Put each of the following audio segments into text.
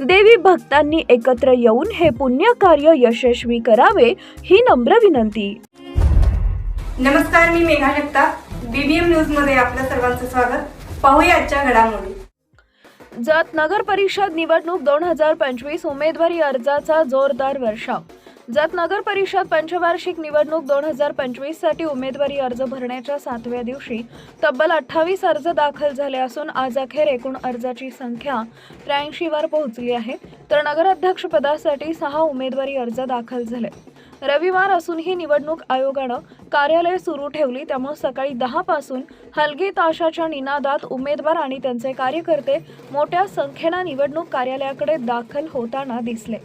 देवी भक्तांनी एकत्र येऊन हे पुण्य कार्य यशस्वी करावे ही नम्र विनंती. नमस्कार मी मेघा जगताप. बीबीएम न्यूजमध्ये आपल्या सर्वांचं स्वागत. पाहूया आजच्या घडामोडी. जत नगर परिषद निवडणूक दोन हजार पंचवीस उमेदवारी अर्जाचा जोरदार वर्षाव. जत नगर परिषद पंचवार्षिक निवडणूक दोन हजार पंचवीससाठी उमेदवारी अर्ज भरण्याच्या सातव्या दिवशी तब्बल अठ्ठावीस अर्ज दाखल झाले असून आज अखेर एकूण अर्जाची संख्या त्र्याऐंशी वर पोहोचली आहे. तर नगराध्यक्ष पदासाठी सहा उमेदवारी अर्ज दाखल झाले. रविवार असूनही निवडणूक आयोगानं कार्यालय सुरू ठेवली. त्यामुळे सकाळी दहा पासून हलगी ताशाच्या निनादात उमेदवार आणि त्यांचे कार्यकर्ते मोठ्या संख्येनं निवडणूक कार्यालयाकडे दाखल होताना दिसले.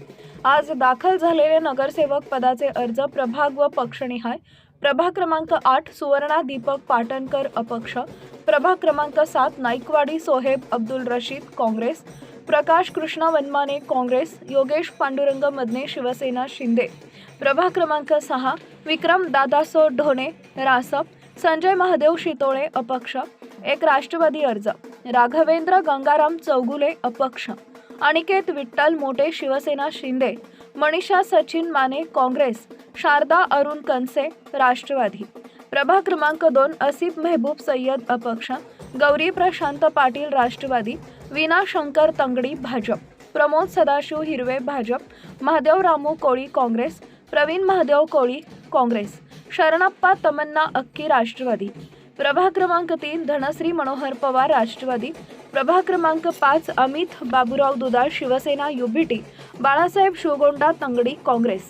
आज दाखल झालेले नगरसेवक पदाचे अर्ज प्रभाग व पक्षनिहाय. प्रभाग क्रमांक आठ सुवर्णा दीपक पाटणकर अपक्ष. प्रभाग क्रमांक सात नाईकवाडी सोहेब अब्दुल रशीद काँग्रेस. प्रकाश कृष्णा वनमाने काँग्रेस. योगेश पांडुरंग मदने शिवसेना शिंदे. प्रभाग क्रमांक सहा विक्रम दादासो ढोणे रासप. संजय महादेव शितोळे अपक्ष. एक राष्ट्रवादी अर्ज. राघवेंद्र गंगाराम चौगुले अपक्ष. अनिकेत विठ्ठल मोठे शिवसेना शिंदे मनीषा सचिन माने काँग्रेस शारदा अरुण कनसे राष्ट्रवादी. प्रभा क्रमांक दोन असिफ मेहबूब सय्यद अपक्ष गौरी प्रशांत पाटील राष्ट्रवादी विना शंकर तंगडी भाजप प्रमोद सदाशिव हिरवे भाजप महादेव रामू कोळी काँग्रेस प्रवीण महादेव कोळी काँग्रेस शरणप्पा तमन्ना अक्की राष्ट्रवादी प्रभाग क्रमांक तीन धनश्री मनोहर पवार राष्ट्रवादी प्रभाग क्रमांक पाच अमित बाबूराव दुधाळ शिवसेना युबीटी बाळासाहेब शिवगोंडा तंगडी काँग्रेस.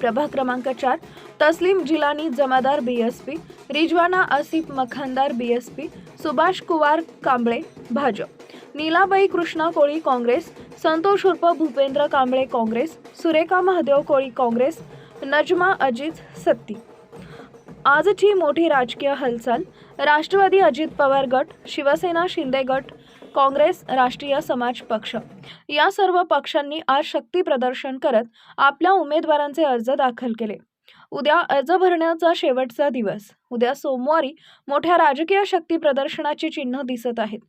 प्रभाग क्रमांक चार तस्लीम जिलानी जमादार बीएसपी रिजवाना आसिफ मखानदार बीएसपी सुभाष कुवार कांबळे भाजप. नीलाबाई कृष्णा कोळी काँग्रेस संतोष उर्फ भूपेंद्र कांबळे काँग्रेस सुरेखा महादेव कोळी काँग्रेस नजमा अजित सत्ती. आजची मोठी राजकीय हालचाल राष्ट्रवादी अजित पवार गट शिवसेना शिंदे गट काँग्रेस राष्ट्रीय समाज पक्ष. या सर्व पक्षांनी आज शक्ती प्रदर्शन करत आपल्या उमेदवारांचे अर्ज दाखल केले. उद्या अर्ज भरण्याचा शेवटचा दिवस. उद्या सोमवारी मोठ्या राजकीय शक्ती प्रदर्शनाची चिन्ह दिसत आहेत.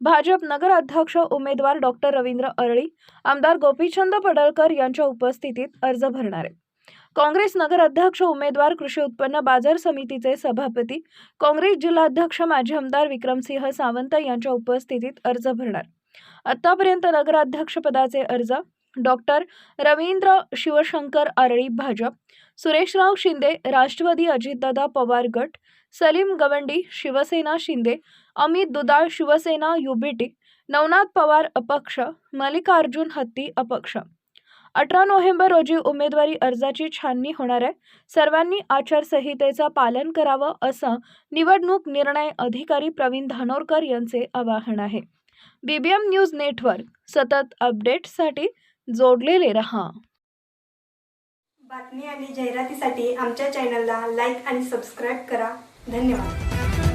भाजप नगर अध्यक्ष उमेदवार डॉक्टर रवींद्र अरळी आमदार गोपीचंद पडळकर यांच्या उपस्थितीत अर्ज भरणार आहे. काँग्रेस नगराध्यक्ष उमेदवार कृषी उत्पन्न बाजार समितीचे सभापती काँग्रेस जिल्हाध्यक्ष माजी आमदार विक्रमसिंह सावंत यांच्या उपस्थितीत अर्ज भरणार. आतापर्यंत नगराध्यक्षपदाचे अर्ज डॉक्टर रवींद्र शिवशंकर आरळी भाजप सुरेशराव शिंदे राष्ट्रवादी अजितदादा पवार गट सलीम गवंडी शिवसेना शिंदे अमित दुदाळ शिवसेना युबीटी नवनाथ पवार अपक्ष मल्लिकार्जुन हत्ती अपक्ष. अठरा नोव्हेंबर रोजी उमेदवारी अर्जाची छाननी होणार आहे. सर्वांनी आचारसंहितेचं पालन करावं असं निवडणूक निर्णय अधिकारी प्रवीण धानोरकर यांचे आवाहन आहे. बीबीएम न्यूज नेटवर्क सतत अपडेट्ससाठी जोडलेले रहा. बातमी आणि जाहिरातीसाठी आमच्या चॅनलला लाईक आणि सबस्क्राईब करा. धन्यवाद.